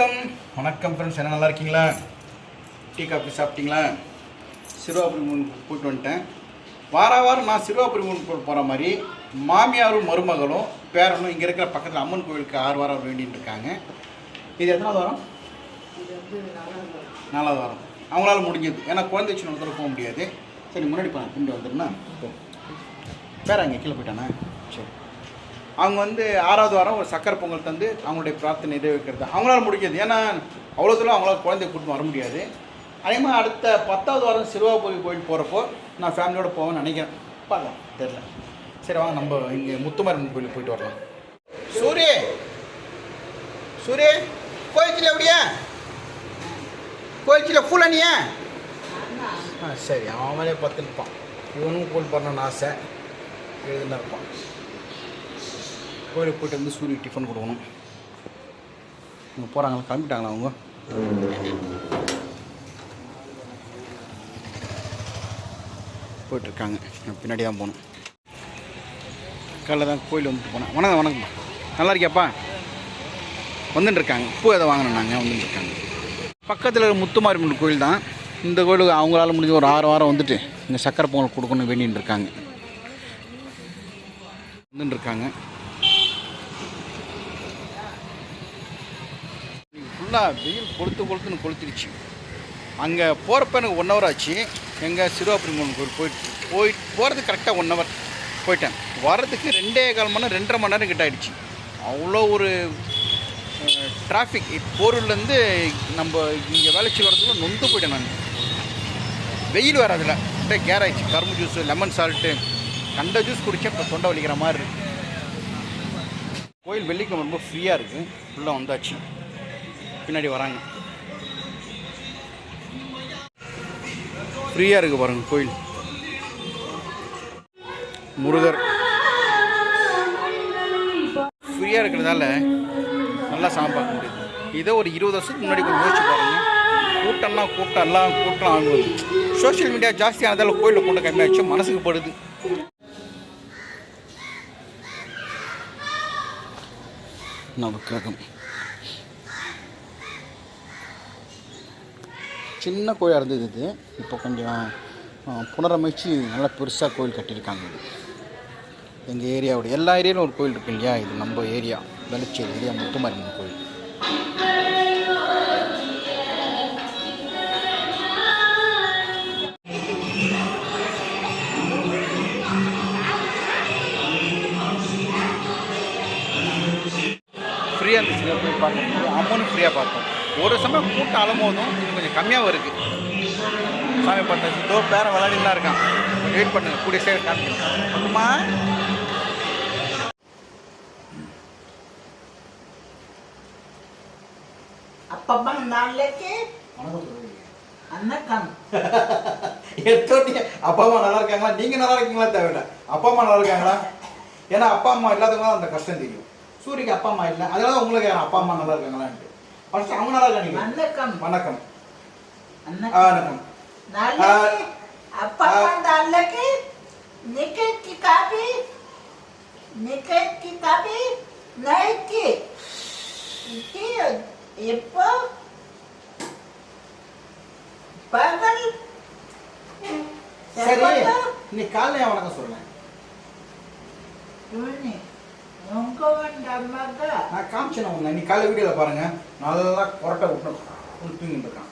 வணக்கம். வணக்கம் ஃப்ரெண்ட்ஸ் என்ன நல்லா இருக்கீங்களா? டீ காஃபி சாப்பிட்டீங்களா? சிறுவாபுரி முன் போயிட்டு வந்துட்டேன். வார வாரம் நான் சிறுவாபுரி போகிற மாதிரி மாமியாரும் மருமகளும் பேரனும் இங்கே இருக்கிற பக்கத்தில் அம்மன் கோவிலுக்கு ஆறு வாரம் வேண்டின்னு இருக்காங்க. இது எத்தனாவது வாரம்? நாலாவது வாரம். அவங்களால முடிஞ்சது. ஏன்னா குழந்தை சின்ன போக முடியாது. சரி முன்னாடி பண்ண பின்னாடி வந்துடுனா பேர அங்கே கீழே போயிட்டானே? சரி. அவங்க வந்து ஆறாவது வாரம் ஒரு சக்கரை பொங்கல் தந்து அவங்களுடைய பிரார்த்தனை நிறைவேற்கிறது. அவங்களால முடிஞ்சது. ஏன்னா அவ்வளோ தூரம் அவங்களால குழந்தைய கூட்டு வர முடியாது. அதே மாதிரி அடுத்த பத்தாவது வாரம் சிறுவாபுரி கோயில் போகிறப்போ நான் ஃபேமிலியோடு போவேன்னு நினைக்கிறேன். பார்க்கலாம். தெரில சரி வாங்க நம்ம இங்கே முத்துமாரியம்மன் கோயிலுக்கு போயிட்டு வரலாம். சூரிய சூரிய கோயிச்சில் எப்படியா? கோயிச்சில் ஃபுல்லனியா ஆ சரி. அவன் மேலே பார்த்துருப்பான் இவனும் கூல் பண்ணணும்னு ஆசை. எழுதுன்னு இருப்பான். கோயிலுக்கு போயிட்டு வந்து சூரிய டிஃபன் கொடுக்கணும். இங்கே போகிறாங்களா கிளம்பிட்டாங்களா அவங்க? போயிட்டுருக்காங்க. பின்னாடி தான் போகணும். காலைல தான் கோயில் வந்துட்டு போனேன். வணக்கம் வணக்கம் நல்லா இருக்கியாப்பா? வந்துட்டுருக்காங்க. பூ எதை வாங்கினோம் நாங்கள் பக்கத்தில் இருக்கிற முத்துமாரியம்மன் கோயில் தான். இந்த கோயிலுக்கு அவங்களால முடிஞ்ச ஒரு ஆறு வாரம் வந்துட்டு இங்கே சக்கரை பொங்கல் கொடுக்கணும்னு வேண்டின்னு இருக்காங்க வந்துட்டுருக்காங்க இருக்காங்க ஃபுல்லாக வெயில் கொளுத்து கொளுத்துன்னு கொளுத்திடுச்சு. அங்கே போகிறப்ப எனக்கு ஒன் ஹவர் ஆச்சு. எங்கள் சிறுவாபுரிமன் கோயில் போயிட்டு போய் போகிறது கரெக்டாக ஒன் ஹவர் போயிட்டேன். வர்றதுக்கு ரெண்டே கால் மணி நேரம் ரெண்டரை மணி நேரம் கிட்ட ஆகிடுச்சு அவ்வளோ ஒரு டிராஃபிக் போரூர்லேருந்து நம்ம இங்கே வேலைச்சி வரதுக்குள்ள நொந்து போயிட்டேன் நான். வெயில் வேறு அதில். அப்படியே கேர் ஆகிடுச்சு கரும்பு ஜூஸ் லெமன் சால்ட்டு கண்ட ஜூஸ் குடித்தா இப்போ தொண்டை வலிக்கிற மாதிரி இருக்குது கோயில் வெள்ளிக்கிழமை ரொம்ப ஃப்ரீயாக இருக்குது ஃபுல்லாக வந்தாச்சு. பின்னாடி வராங்க. ஃப்ரீயாக இருக்குது பாருங்க கோயில். முருகர். ஃப்ரீயாக இருக்கிறதால நல்லா சாமி பார்க்க முடியுது. இதோ ஒரு இருபது வருஷத்துக்கு முன்னாடி கொஞ்சம் யோசிச்சு பாருங்க. கூட்டம்னா கூட்டம் எல்லாம் கூட்டம் ஆகுது சோஷியல் மீடியா ஜாஸ்தி கோயிலில் கூட்டம் கம்மியாச்சு மனசுக்கு படுது. நவக்கிரகம் சின்ன கோயிலாக இருந்தது இது. இப்போ கொஞ்சம் புனரமைச்சு நல்லா பெருசாக கோயில் கட்டியிருக்காங்க இது. எங்கள் ஏரியாவோட எல்லா ஏரியாவிலும் ஒரு கோயில் இருக்கு இல்லையா? இது நம்ம ஏரியா வெளச்சேரி ஏரியா முத்துமாரியம்மன் கோயில். ஒரு சமயம் கூட்டம் அலமோதும் இது கொஞ்சம் கம்மியாகவும் இருக்குது சாமி பார்த்தாச்சு தோ பேர விளையாடிலாம் இருக்கான். வெயிட் பண்ணுங்க கூடிய சேர காமிக்கிறேன். அம்மா அப்பம்மா நாளைக்கு எடுத்தோடனே அப்பா அம்மா நல்லா இருக்காங்களா? நீங்கள் நல்லா இருக்கீங்களா? தேவையில்ல. அப்பா அம்மா நல்லா இருக்காங்களா? ஏன்னா அப்பா அம்மா இல்லாதவங்க அந்த கஷ்டம் தெரியும். சூரியக்கு அப்பா அம்மா இல்லை. அதனால தான் உங்களுக்கு அப்பா அம்மா நல்லா இருக்காங்களான்ட்டு. ஃபர்ஸ்ட் அவங்க நல்லா இருக்காங்க வணக்கம். வணக்கம். வணக்கம். நாளைக்கு அப்பம்மா நாளைக்கு நிக்கி காபி நிக்கி காபி நைக்கி இது எப்போ? பகல். சரி இன்னைக்கு காலைல வணக்கம் சொல்றேன் நான் காமிச்சேன் உங்களை நீ காலைல வீடியோவில் பாருங்க. நல்லா கொரட்டை விட்டணும் தூங்கிட்டு இருக்கான்.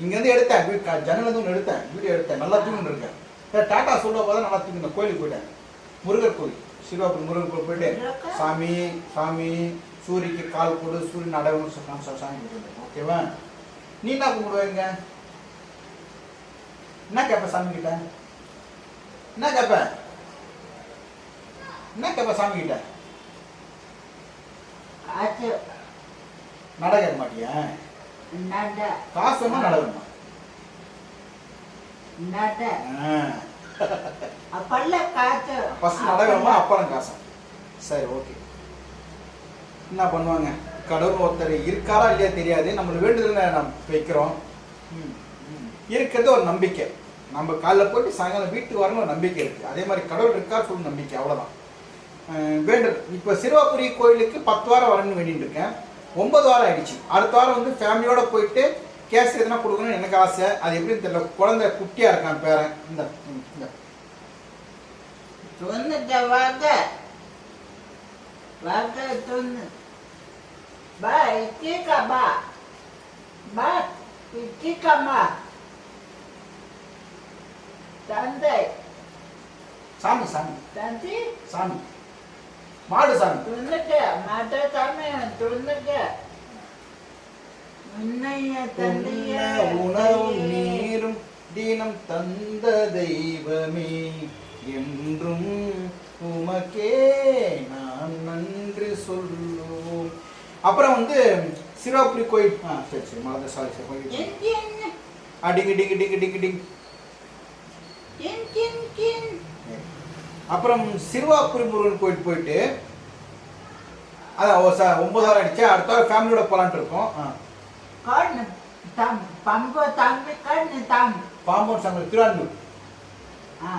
இங்கேருந்து எடுத்தேன். வீ- க- ஜன்னல இருந்து ஒன்று எடுத்தேன். வீடியோ எடுத்தேன். நல்லா தூங்கிட்டு இருக்கேன். டாட்டா சொல்ல போது நல்லா தூங்கிட்டேன் கோயிலுக்கு போயிட்டேன். முருகர் கோயில். சிறுவாபுரி முருகர் கோயில் போயிட்டு சாமி சாமி சூரியக்கு கால் போடு சூரியன் அடவணும் சாமி சாமி கும்பிட்டு ஓகேவா நீ என்ன கும்பிடுவீங்க என்ன கேட்ப சாமி கிட்ட? என்ன கேட்ப என்ன கேட்ப சாமி கிட்ட? காசு. நட கேட்க மாட்டியா? நட காசு வேணுமா நட வேணுமா நட ஆ. அப்பல்ல காசு ஃபர்ஸ்ட் நட வேணுமா அப்புறம் காசா? சரி ஓகே. என்ன பண்ணுவாங்க? கடவுள் ஒருத்தர் இருக்காரா இல்லையா தெரியாது. நம்மள வேண்டுதல நம்ம வைக்கிறோம். இருக்கிறது ஒரு நம்பிக்கை. நம்ம காலைல போயிட்டு சாயங்காலம் வீட்டுக்கு வரணும் ஒரு நம்பிக்கை இருக்கு. அதே மாதிரி கடவுள் இருக்கா சொல்லி நம்பிக்கை. அவ்வளோதான் வேண்டு இப்போ சிறுவாபுரி கோயிலுக்கு பத்து வாரம் வரணும்னு வேண்டிட்டு இருக்கேன் ஒன்பது வாரம் ஆயிடுச்சு. அடுத்த வாரம் வந்து ஃபேமிலியோட போயிட்டு கேஸ் எதுனா கொடுக்கணும்னு எனக்கு ஆசை. அது எப்படின்னு தெரியல. குழந்தை குட்டியா இருக்கான் பேரன். இந்த இந்த. துண்ணுட்ட வாங்க. வாங்க துண்ணு பா இட்டிக்கா பா பா இட்டிக்கம்மா தந்தை. சாமி சாமி. தந்தி. சாமி. மாடு சாமி. துண்ணுக்க மாட்ட சாமி துண்ணுக்க உன்னைய உண்ண உணவும் நீரும் தினம் தந்த தெய்வமே. என்றும் உமக்கே நான் நன்றி சொல்லுவோம். அப்புறம் வந்து சிவாபுரி கோயில் ஆ சரி சரி மறந்து சாரி சார் கோயில் ஆ டிங்கு டிங்கு டிங்கு டிங் கின் அப்புறம் சிறுவாபுரி முருகன் கோயில் போயிட்டு அதான் சார் ஒன்பது வாரம் ஆயிடுச்சு அடுத்த வாரம் ஃபேமிலியோட போகலான்ட்டு இருக்கோம். கண்ணு தம் பம்பு தம்பி கண்ணு தம் பாம்பன் சங்கம் திருவான்மூர் ஆ.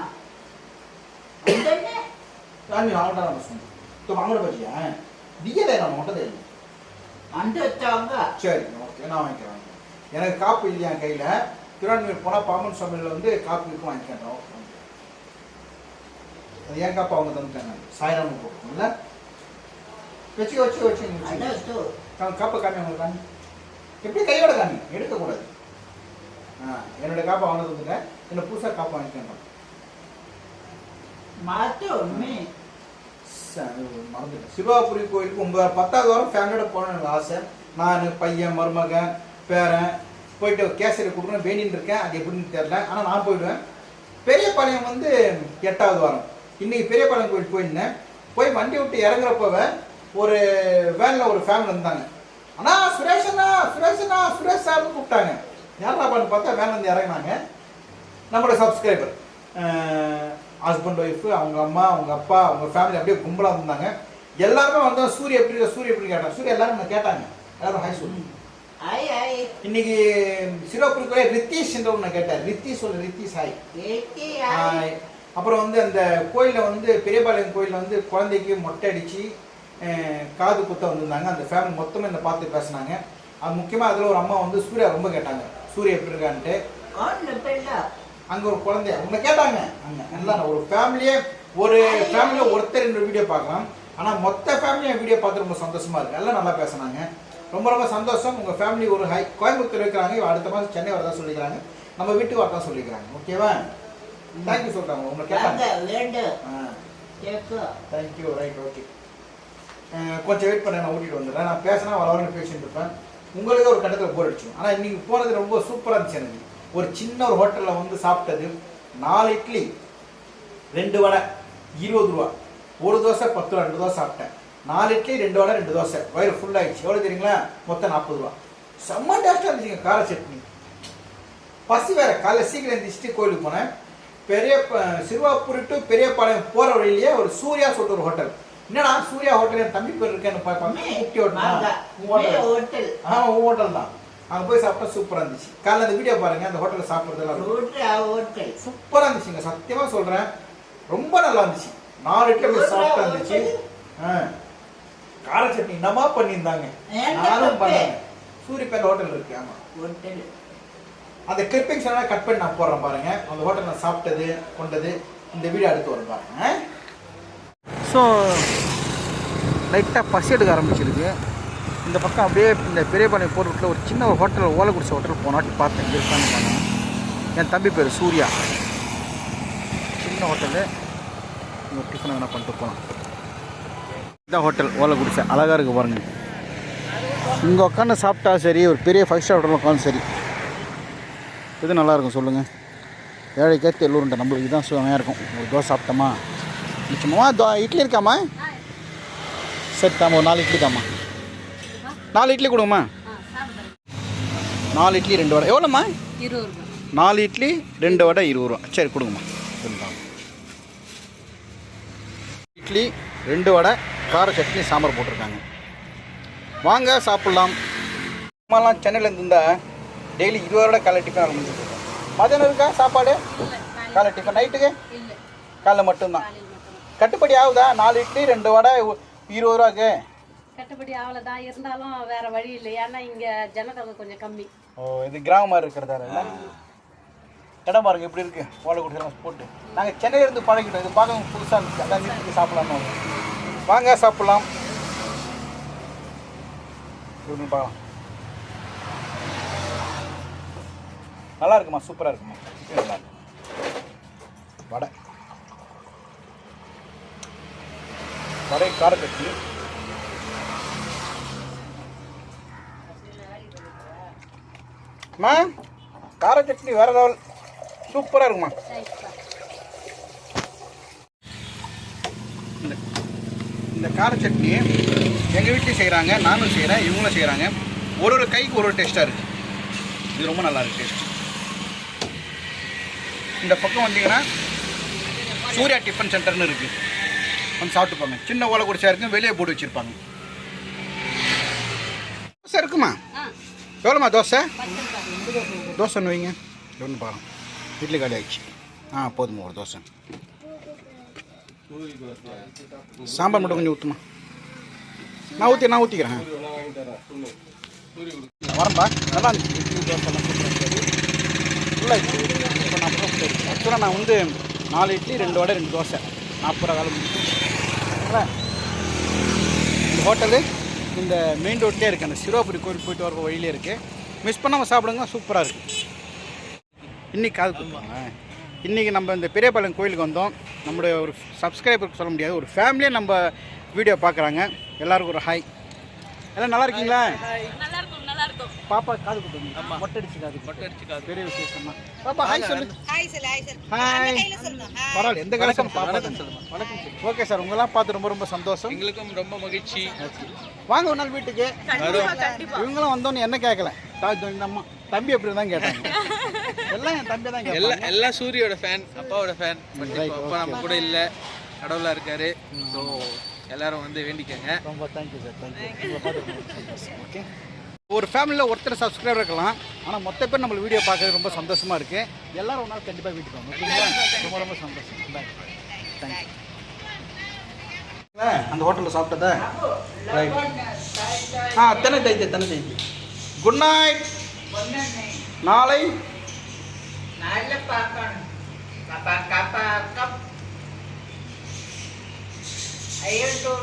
திருவான்மூர் ஆகட்டாம் சொன்னேன் இப்போ வாங்கட பச்சியா டிக்கெட் நான் மட்டும் இல்லை. அந்த தாங்க சரி ஓகே நான் வாங்கிக்கிறேன். எனக்கு காப்பு இல்லையா கையில்? திருவான்மூர் போனால் பாம்பன் சமையலில் வந்து காப்பு இருக்கும் வாங்கிக்கிறேன் ஓகே அது ஏன் காப்பு அவங்க தந்துட்டாங்க சாய்ராம போட்டுருக்கோம்ல வச்சு வச்சு வச்சு காப்பை காமி அவங்க காமி? எப்படி கையோட காமி? எடுக்கக்கூடாது. ஆ என்னோட காப்பை அவனை தந்துட்டேன் என்ன புதுசாக காப்பை வாங்கிக்கிறேன் மாத்து மீ ச- மறந்துட்டேன். சிவாபுரி கோயிலுக்கு ஒன்பது பத்தாவது வாரம் ஃபேமிலியோட போகணும்னு ஆசை. நான் பையன் மருமகன் பேரன் போயிட்டு கேசரி கொடுக்கணும் வேணின்னு இருக்கேன். அது எப்படின்னு தெரில ஆனால் நான் போயிடுவேன். பெரியபாளையம் வந்து எட்டாவது வாரம். இன்னைக்கு பெரியபாளையம் கோயில் போயிருந்தேன். போய் வண்டி விட்டு இறங்குறப்பவே ஒரு வேனில் ஒரு ஃபேமிலி இருந்தாங்க அண்ணா சுரேஷண்ணா சுரேஷண்ணா சுரேஷ் சார்னு கூப்பிட்டாங்க. யாரா பண்ணு பார்த்தா வேன்ல இருந்து இறங்குனாங்க. நம்மளோட சப்ஸ்கிரைபர் ஹஸ்பண்ட் ஒய்ஃபு அவங்க அம்மா அவங்க அப்பா அவங்க ஃபேமிலி அப்படியே கும்பலாக இருந்தாங்க. எல்லாருமே வந்து சூரிய எப்படி இருக்க? சூரிய எப்படி கேட்டாங்க. சூரிய எல்லாரும் என்ன கேட்டாங்க? எல்லாரும் ஹாய் சொல்லு. ஐ ஐ இன்னைக்கு சிரோப்புரி கூட ரித்தீஷ் ஒன்று கேட்டார். ரித்தீஷ் சொல்லு ரித்தீஷ் ஹாய் ஹாய் அப்புறம் வந்து அந்த கோயிலில் வந்து பெரியபாளையம் கோயிலில் வந்து குழந்தைக்கு மொட்டை அடித்து காது குத்த வந்திருந்தாங்க. அந்த ஃபேமிலி மொத்தமாக இந்த பார்த்து பேசுனாங்க. அது முக்கியமாக அதில் ஒரு அம்மா வந்து சூர்யா ரொம்ப கேட்டாங்க. சூர்யா எப்படி இருக்கான்ட்டு? அங்க ஒரு குழந்தைய உங்களை கேட்டாங்க. அங்க. எல்லாம் ஒரு ஃபேமிலியே ஒரு ஃபேமிலியில் ஒருத்தர் ரெண்டு வீடியோ பார்க்கலாம். ஆனா மொத்த ஃபேமிலியும் வீடியோ பார்த்து ரொம்ப சந்தோஷமா இருக்கு. எல்லாம் நல்லா பேசுனாங்க. ரொம்ப ரொம்ப சந்தோஷம். உங்க ஃபேமிலி ஒரு ஹை கோயம்புத்தூர் இருக்கிறாங்க. அடுத்த மாதம் சென்னை வரதா சொல்லிக்கிறாங்க. நம்ம வீட்டுக்கு வரதான் சொல்லிக்கிறாங்க. ஓகேவா? தேங்க்யூ சொல்றாங்க உங்களை தாங்க வேண்டும் ஆ. கேக்கு தேங்க்யூ ரைட் ஓகே கொஞ்சம் வெயிட் பண்ண நான் ஊட்டிட்டு வந்துடுறேன். நான் பேசினா வர வரன்னு பேசிட்டு இருப்பேன். உங்களுக்கு ஒரு கட்டத்தில் போர் அடிச்சிடும் ஆனால் இன்னைக்கு போனது ரொம்ப சூப்பராக இருந்துச்சு எனக்கு. ஒரு சின்ன ஒரு ஹோட்டலில் வந்து சாப்பிட்டது நாலு இட்லி ரெண்டு வடை இருபது ரூபா. ஒரு தோசை பத்து ரூபா ரெண்டு தோசை சாப்பிட்டேன். நாலு இட்லி ரெண்டு வடை ரெண்டு தோசை. வயிறு ஃபுல் ஆயிடுச்சு. எவ்வளோ தெரியுங்களா? மொத்தம் நாற்பது ரூபா. செம்ம டேஸ்ட்டாக இருந்துச்சுங்க கார சட்னி. பசி வேற. காலைல சீக்கிரம் எழுந்திரிச்சிட்டு கோயிலுக்கு போனேன். பெரிய சிறுவாப்பூர் டு பெரியபாளையம் போகிற வழியிலேயே ஒரு சூர்யா சொல்லிட்டு ஒரு ஹோட்டல். என்னடா சூர்யா ஹோட்டல் என் தம்பி பேர் இருக்கேன்னு பார்ப்பாங்க மீ ஹோட்டல் ஹோட்டல். ஆ ஹோட்டல் தான். அங்கே போய் சாப்பிட்டா சூப்பராக இருந்துச்சு. காலைல அந்த வீடியோ பாருங்க அந்த ஹோட்டலில் சாப்பிட்றதெல்லாம் ஹோட்டல். சூப்பராக இருந்துச்சுங்க. சத்தியமாக சொல்கிறேன் ரொம்ப நல்லா இருந்துச்சு. நாலு இட்லி அப்படியே சாப்பிட்டா இருந்துச்சு. ஆ. கார சட்னி என்னமா பண்ணியிருந்தாங்க? நானும்? பண்ணேன். சூரியப்பேட்டை ஹோட்டல் இருக்கு ஆமாம் ஹோட்டல். அந்த கிளிப்பிங்ஸ் எல்லாம் கட் பண்ணி நான் போடுறேன் பாருங்க. அந்த ஹோட்டல் நான் சாப்பிட்டது கொண்டது இந்த வீடியோ எடுத்து வரும் பாருங்க. ஸோ லைட்டாக பசி எடுக்க ஆரம்பிச்சிருக்கு. இந்த பக்கம் அப்படியே இந்த பெரியபாளையம் போகிற ரூட்டில் ஒரு சின்ன ஒரு ஹோட்டல் ஓலை குடிச்ச ஹோட்டல் போனாட்டி பார்த்தேன். இங்கே இருக்கான்னு பாருங்க. என் தம்பி பேர் சூர்யா. சின்ன ஹோட்டலு இங்கே டிஃபன் வேணா பண்ணிட்டு போகலாம் இதான் ஹோட்டல் ஓலை குடிச்ச அழகாக இருக்குது பாருங்க. இங்கே உட்காந்து சாப்பிட்டா சரி ஒரு பெரிய ஃபைவ் ஸ்டார் ஹோட்டலில் உட்காந்து சரி. எது நல்லாயிருக்கும் சொல்லுங்கள் ஏழைக்கே எல்லோருண்ட நம்மளுக்கு இதுதான் சுவையாக இருக்கும். ஒரு தோசை சாப்பிட்டோமா? நிச்சயமா தோ இட்லி இருக்காம்மா சரி தாம்மா ஒரு நாலு இட்லி தாம்மா. நாலு இட்லி கொடுங்கம்மா. நாலு இட்லி ரெண்டு வடை. எவ்வளோம்மா? இருபது நாலு இட்லி ரெண்டு வடை இருபது ரூபா. சரி கொடுங்கம்மா. சரிதாங்க இட்லி ரெண்டு வடை கார சட்னி சாம்பார் போட்டிருக்காங்க. வாங்க சாப்பிட்லாம். அம்மாலாம் சென்னையில் இருந்தால் டெய்லி இருபது ரூபா காலை டிஃபன் ஆரம்பிச்சிருக்கோம் மதியானம் இருக்கா? சாப்பாடு? காலை டிஃபன் நைட்டுக்கு? காலைல மட்டும்தான். கட்டுப்படி ஆகுதா? நாலு இட்லி ரெண்டு வடை இருபது ரூபாக்கு கட்டுப்படி அவ்வளோதான் இருந்தாலும் வேற வழி இல்லை. ஏன்னா இங்க ஜனத்தொகை கொஞ்சம் கம்மி. ஓ இது கிராமமாக இருக்கிறதால இல்லை? இடம் பாருங்க எப்படி இருக்கு? ஓலை குடிசெல்லாம் போட்டு. நாங்கள் சென்னையில இருந்து பழகிட்டோம். இது பார்க்க புதுசாக இருந்துச்சு. அதான் வீட்டுக்கு சாப்பிடலாம்னு. வாங்க சாப்பிடலாம். இப்படி பார்க்கலாம் நல்லா இருக்குமா சூப்பராக இருக்குமா சிக்கன் நல்லா இருக்கு. வடை. வடை கார கட்டி அம்மா கார சட்னி வேற லெவல். சூப்பராக இருக்குமா இந்த இந்த கார சட்னி எங்கள் வீட்லேயும் செய்கிறாங்க நானும் செய்கிறேன் இவங்களும் செய்கிறாங்க ஒரு ஒரு கைக்கு ஒரு ஒரு டேஸ்ட்டாக இருக்குது இது ரொம்ப நல்லா இருக்குது டேஸ்ட் இந்த பக்கம் வந்தீங்கன்னா சூர்யா டிஃபன் சென்டர்னு இருக்குது வந்து சாப்பிட்டுப்பாங்க சின்ன ஓலை குடிச்சா இருக்கும் வெளியே போட்டு வச்சுருப்பாங்க. தோசை இருக்குமா? எவ்வளோம்மா தோசை? தோசை ஒன்று வைங்க. ஒன்று பார்க்கலாம் இட்லி காலி ஆயிடுச்சு. ஆ போதுமா ஒரு தோசை. சாம்பார் மட்டும் கொஞ்சம் ஊற்றுமா நான் ஊற்றி நான் ஊற்றிக்கிறேன் வரம்பா நல்லா இருந்துச்சு. இட்லி ஃபுல்லாக ஃபுல்லாகிடுச்சு இப்போ நாற்பது ரூபா போயிடுச்சு ஆக்சுவலாக நான் வந்து நாலு இட்லி ரெண்டு வடை ரெண்டு தோசை. நாற்பது ரூபா வேலை. முடிச்சு இந்த ஹோட்டலு இந்த மெயின் ரோட்லேயே இருக்குது அந்த சிரோபுரி கோயில் போயிட்டு வர வழியிலே இருக்குது மிஸ் பண்ணாமல் சாப்பிடுங்க சூப்பராக இருக்குது இன்றைக்கி காது கொடுப்பாங்க இன்றைக்கி நம்ம இந்த பெரியபாளையம் கோயிலுக்கு வந்தோம். நம்முடைய ஒரு சப்ஸ்கிரைபருக்கு சொல்ல முடியாது. ஒரு ஃபேமிலியாக நம்ம வீடியோ பார்க்குறாங்க. எல்லாருக்கும் ஒரு ஹாய் எல்லாம் நல்லா இருக்கீங்களா நல்லா இருக்கும் நல்லா இருக்கும் பாப்பா காது குத்துங்க மொட்டை அடிச்சு காது மொட்டை அடிச்சு காது பெரிய விசேஷம் பாப்பா ஹாய் சொல்லு. ஹாய் பரவாயில்ல எந்த காலத்தில் பாப்பா வணக்கம் ஓகே சார் உங்களாம் பார்த்து ரொம்ப ரொம்ப சந்தோஷம். எங்களுக்கும் ரொம்ப மகிழ்ச்சி. வாங்க ஒரு நாள் வீட்டுக்கு. இவங்களும் வந்தோன்னு என்ன கேட்கல? அம்மா தம்பி எப்படி தான் கேட்டாங்க. எல்லாம் என் தம்பி தான் எல்லா கேட்பாங்க. எல்லா சூரியோட ஃபேன் அப்பாவோட ஃபேன் பட் அப்பா நம்ம கூட இல்லை. கடவுளாக இருக்காரு. ஸோ எல்லாரும் வந்து வேண்டிக்கங்க. ரொம்ப தேங்க்யூ சார் தேங்க்யூ ஓகே ஒரு ஃபேமிலியில் ஒருத்தர் சப்ஸ்கிரைபர் இருக்கலாம். ஆனால் மொத்த பேர் நம்ம வீடியோ பார்க்கறது ரொம்ப சந்தோஷமாக இருக்குது எல்லாரும் ஒரு நாள் கண்டிப்பாக வீட்டுக்கு வாங்க. ரொம்ப ரொம்ப சந்தோஷம். தேங்க்யூ அந்த ஹோட்டலில் சாப்பிட்டதா? ரைட் ஆ தென்னை தைத்து தென்னை தைத்து குட் நைட் நாளை. ஐயோ டூ